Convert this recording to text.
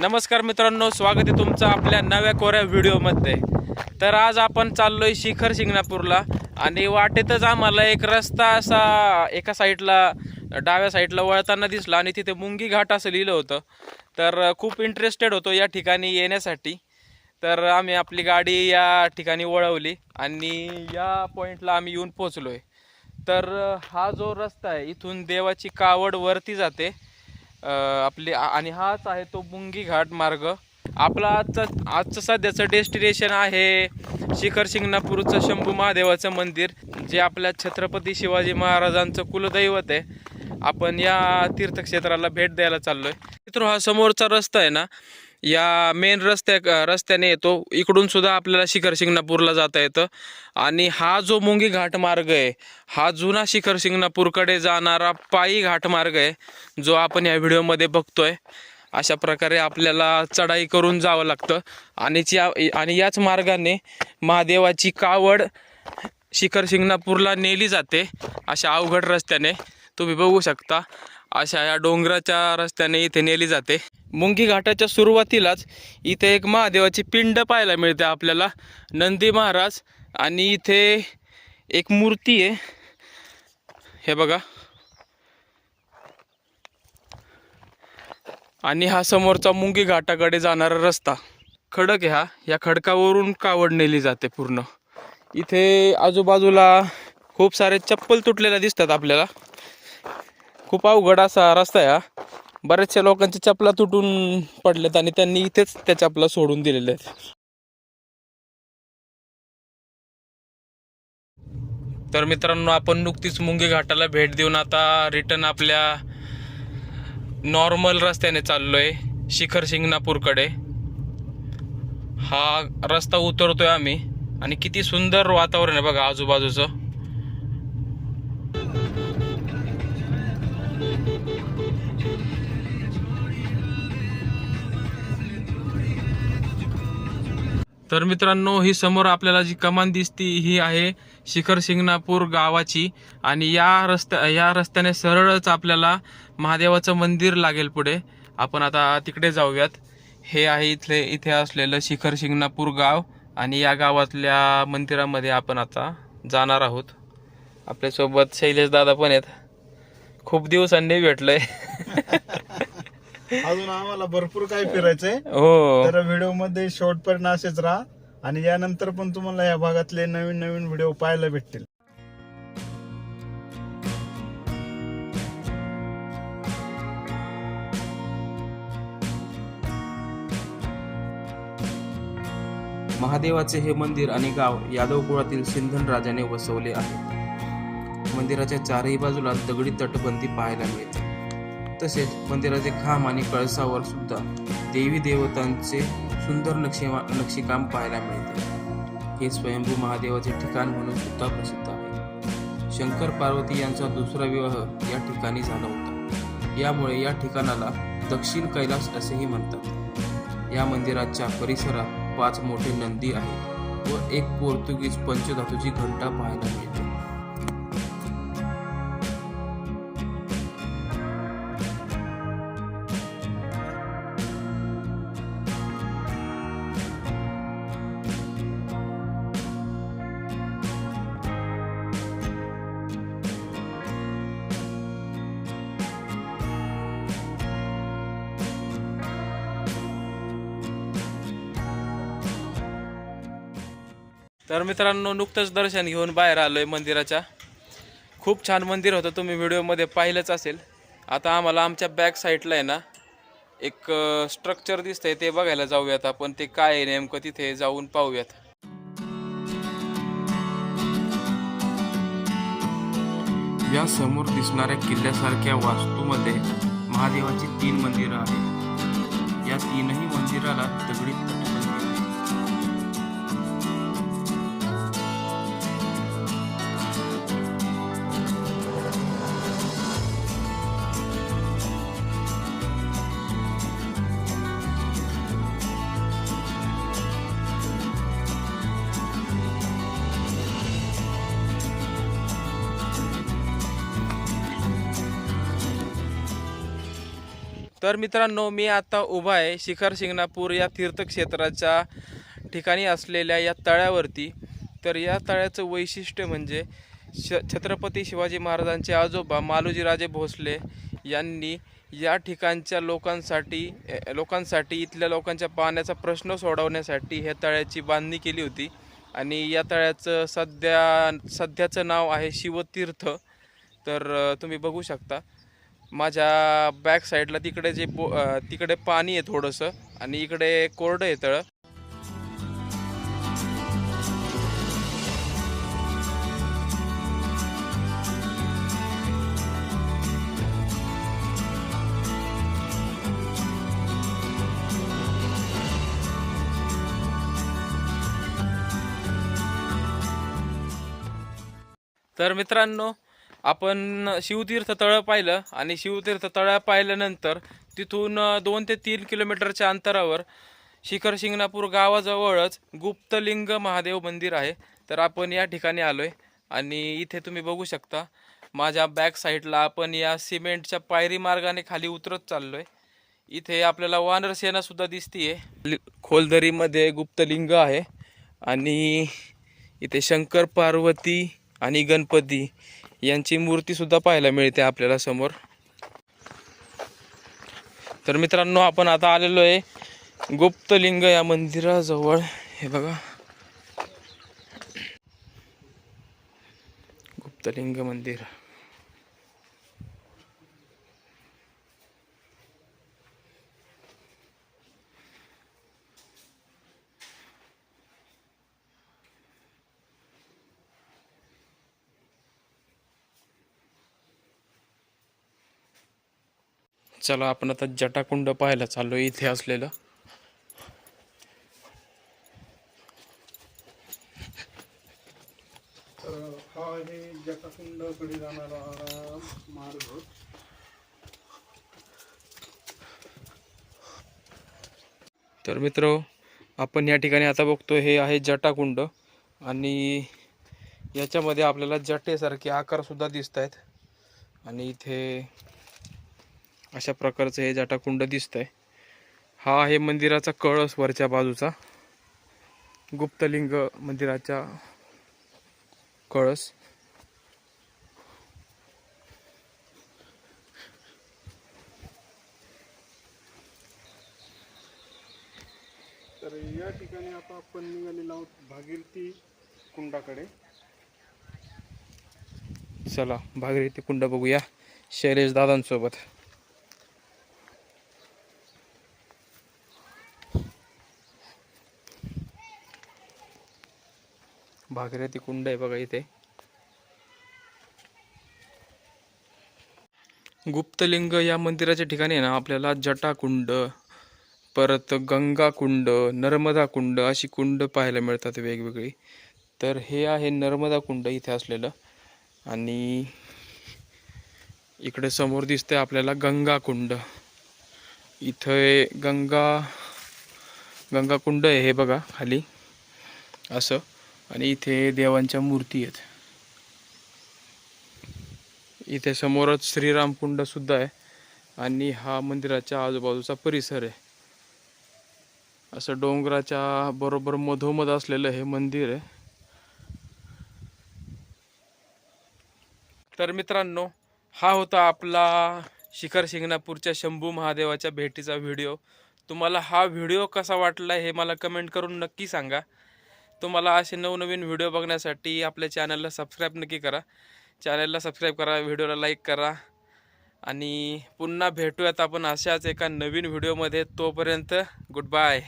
नमस्कार मित्रांनो स्वागत आहे तुमचं आपल्या नव्या कोऱ्या व्हिडिओमध्ये. तर आज आपण चाललोय शिखर शिंगणापूरला आणि वाटेतच आम्हाला एक रस्ता असा एका साईडला डाव्या साईडला वळताना दिसला आणि तिथे मुंगी घाट असं लिहिलं होतं. तर खूप इंटरेस्टेड होतो या ठिकाणी येण्यासाठी. तर आम्ही आपली गाडी या ठिकाणी वळवली आणि या पॉईंटला आम्ही येऊन पोचलो आहे तर हा जो रस्ता आहे इथून देवाची कावड वरती जाते. आपली आणि हाच आहे तो मुंगी घाट मार्ग. आपला आजचा आजचं सध्याचं डेस्टिनेशन आहे शिखर शिंगणापूरचं शंभू महादेवाचं मंदिर जे आपल्या छत्रपती शिवाजी महाराजांचं कुलदैवत आहे. आपण या तीर्थक्षेत्राला भेट द्यायला चाललोय. मित्र हा समोरचा रस्ता आहे ना? या मेन रस्त्या रस्त्याने येतो. इकडून सुद्धा आपल्याला शिखर शिंगणापूरला जाता येतं. आणि हा जो मुंगी घाट मार्ग आहे हा जुना शिखर शिंगणापूरकडे जाणारा पायी घाट मार्ग आहे जो आपण या व्हिडिओमध्ये बघतोय. अशा प्रकारे आपल्याला चढाई करून जावं लागतं. आणि च्या आणि याच मार्गाने महादेवाची कावड शिखर शिंगणापूरला नेली जाते अशा अवघड रस्त्याने. तुम्ही बघू शकता. अशा या डोंगराच्या रस्त्याने इथे नेली जाते. मुंगी घाटाच्या सुरुवातीलाच इथे एक महादेवाची पिंड पाहायला मिळते आपल्याला. नंदी महाराज आणि इथे एक मूर्ती आहे. हे बघा. आणि हा समोरचा मुंगी घाटाकडे जाणारा रस्ता. खडक ह्या हा. या खडकावरून कावड नेली जाते पूर्ण. इथे आजूबाजूला खूप सारे चप्पल तुटलेल्या दिसतात आपल्याला. खूप अवघड असा रस्ता आहे हा. बऱ्याचशा लोकांच्या चपला तुटून पडल्यात आणि त्यांनी इथेच त्या चपला सोडून दिलेल्या आहेत. तर मित्रांनो आपण नुकतीच मुंगी घाटाला भेट देऊन आता रिटर्न आपल्या नॉर्मल रस्त्याने चाललोय शिखर शिंगणापूरकडे. हा रस्ता उतरतोय आम्ही आणि किती सुंदर वातावरण आहे बघा आजूबाजूचं. तर मित्रांनो ही समोर आपल्याला जी कमान दिसती ही आहे शिखर शिंगणापूर गावाची. आणि या रस्त्या या रस्त्याने सरळच आपल्याला महादेवाचं मंदिर लागेल पुढे. आपण आता तिकडे जाऊयात. हे आहे इथले इथे असलेलं शिखर शिंगणापूर गाव. आणि या गावातल्या मंदिरामध्ये आपण आता जाणार आहोत. आपल्यासोबत शैलेश दादा पण आहेत. खूप दिवसांनी भेटलं आहे अजून आम्हाला भरपूर काय फिरायचंय. हो. तर व्हिडिओमध्ये शॉर्ट पर्यंत असेच राहा. आणि यानंतर पण तुम्हाला या भागातले नवीन नवीन व्हिडिओ पाहायला भेटतील. महादेवाचे हे मंदिर आणि गाव यादव कुळातील सिंधन राजाने वसवले आहे. मंदिराच्या चारही बाजूला दगडी तटबंदी पाहायला मिळते. तसेच मंदिराचे खांब आणि कळसावर सुद्धा देवी देवतांचे सुंदर नक्षी नक्षीकाम पाहायला मिळते. हे स्वयंभू महादेवाचे ठिकाण म्हणून सुद्धा प्रसिद्ध आहे. शंकर पार्वती यांचा दुसरा विवाह या ठिकाणी झाला होता. यामुळे या ठिकाणाला दक्षिण कैलास असेही म्हणतात. या मंदिराच्या परिसरात पाच मोठे नंदी आहेत व एक पोर्तुगीज पंचधातूची घंटा पाहायला मिळते. तर मित्रांनो नुकतंच दर्शन घेऊन बाहेर आलोय मंदिराच्या. खूप छान मंदिर होतं तुम्ही व्हिडिओमध्ये पाहिलंच असेल. आता आम्हाला आमच्या बॅक साईडला आहे ना एक स्ट्रक्चर दिसतंय ते बघायला जाऊयात आपण. ते काय आहे नेमकं तिथे जाऊन पाहूयात. या समोर दिसणाऱ्या किल्ल्यासारख्या वास्तूमध्ये महादेवाची तीन मंदिरं आहेत. या तीनही मंदिराला दगडी तर मित्रांनो मी आता उभा आहे शिखर शिंगणापूर या तीर्थक्षेत्राच्या ठिकाणी असलेल्या या तळ्यावरती. तर या तळ्याचं वैशिष्ट्य म्हणजे श छत्रपती शिवाजी महाराजांचे आजोबा मालोजीराजे भोसले यांनी या ठिकाणच्या लोकांसाठी लोकांसाठी इथल्या लोकांच्या पाण्याचा प्रश्न सोडवण्यासाठी ह्या तळ्याची बांधणी केली होती. आणि या तळ्याचं सध्या सध्याचं नाव आहे शिवतीर्थ. तर तुम्ही बघू शकता. माझ्या बॅक साईडला तिकडे जे बो तिकडे पाणी आहे थोडंसं आणि इकडे कोरडं आहे तळं. तर मित्रांनो आपण शिवतीर्थ तळं पाहिलं आणि शिवतीर्थ तळं पाहिल्यानंतर तिथून दोन ते तीन किलोमीटरच्या अंतरावर शिखर शिंगणापूर गावाजवळच गुप्तलिंग महादेव मंदिर आहे. तर आपण या ठिकाणी आलो आहे आणि इथे तुम्ही बघू शकता माझ्या बॅक साईडला आपण या सिमेंटच्या पायरी मार्गाने खाली उतरत चाललोय. इथे आपल्याला वानरसेनासुद्धा दिसतीये. खोलदरीमध्ये गुप्तलिंग आहे आणि इथे शंकर पार्वती आणि गणपती यांची मूर्तीसुद्धा पाहायला मिळते आपल्याला समोर. तर मित्रांनो आपण आता आलेलो आहे गुप्तलिंग या मंदिराजवळ. हे बघा. गुप्तलिंग मंदिर. चला आपण आता जटाकुंड पाहायला चाललो इथे असलेलं. तर हा आहे जटाकुंडाकडे जाणारा मार्ग. तर मित्र आपण या ठिकाणी आता बघतो हे आहे जटाकुंड. आणि याच्यामध्ये आपल्याला जटेसारखे आकार सुद्धा दिसत आहेत आणि इथे अशा प्रकारचं हे जटाकुंड दिसत आहे हा आहे मंदिराचा कळस वरच्या बाजूचा. गुप्तलिंग मंदिराच्या कळस. तर या ठिकाणी आता आपण निघालेलो आहोत भागीरथी कुंडाकडे. चला भागीरथी कुंड बघूया. शैलेश दादांसोबत. भागीरथी कुंड आहे बघा इथे. गुप्तलिंग या मंदिराच्या ठिकाणी आहे ना आपल्याला जटाकुंड परत गंगा कुंड नर्मदा कुंड अशी कुंड पाहायला मिळतात वेगवेगळी. तर हे आहे नर्मदा कुंड इथे असलेलं. आणि इकडे समोर दिसते आपल्याला गंगा कुंड. इथे गंगा गंगा कुंड आहे हे बघा खाली. असं. आणि इथे देवांच्या मूर्ती आहेत. इथे समोरच श्रीराम कुंड सुद्धा आहे आणि हा मंदिराच्या आजूबाजूचा परिसर आहे. असं डोंगराच्या बरोबर मधोमध असलेलं हे मंदिर आहे. तर मित्रांनो हा होता आपला शिखर शिंगणापूरच्या शंभू महादेवाच्या भेटीचा व्हिडिओ. तुम्हाला हा व्हिडिओ कसा वाटला हे मला कमेंट करून नक्की सांगा. तुम्हाला असे नवनवीन व्हिडिओ बघण्यासाठी आपल्या चॅनलला सबस्क्राईब नक्की करा. चॅनलला सबस्क्राईब करा व्हिडिओला लाईक करा. आणि पुन्हा भेटूयात आपण अशाच एका नवीन व्हिडिओमध्ये. तोपर्यंत गुड बाय.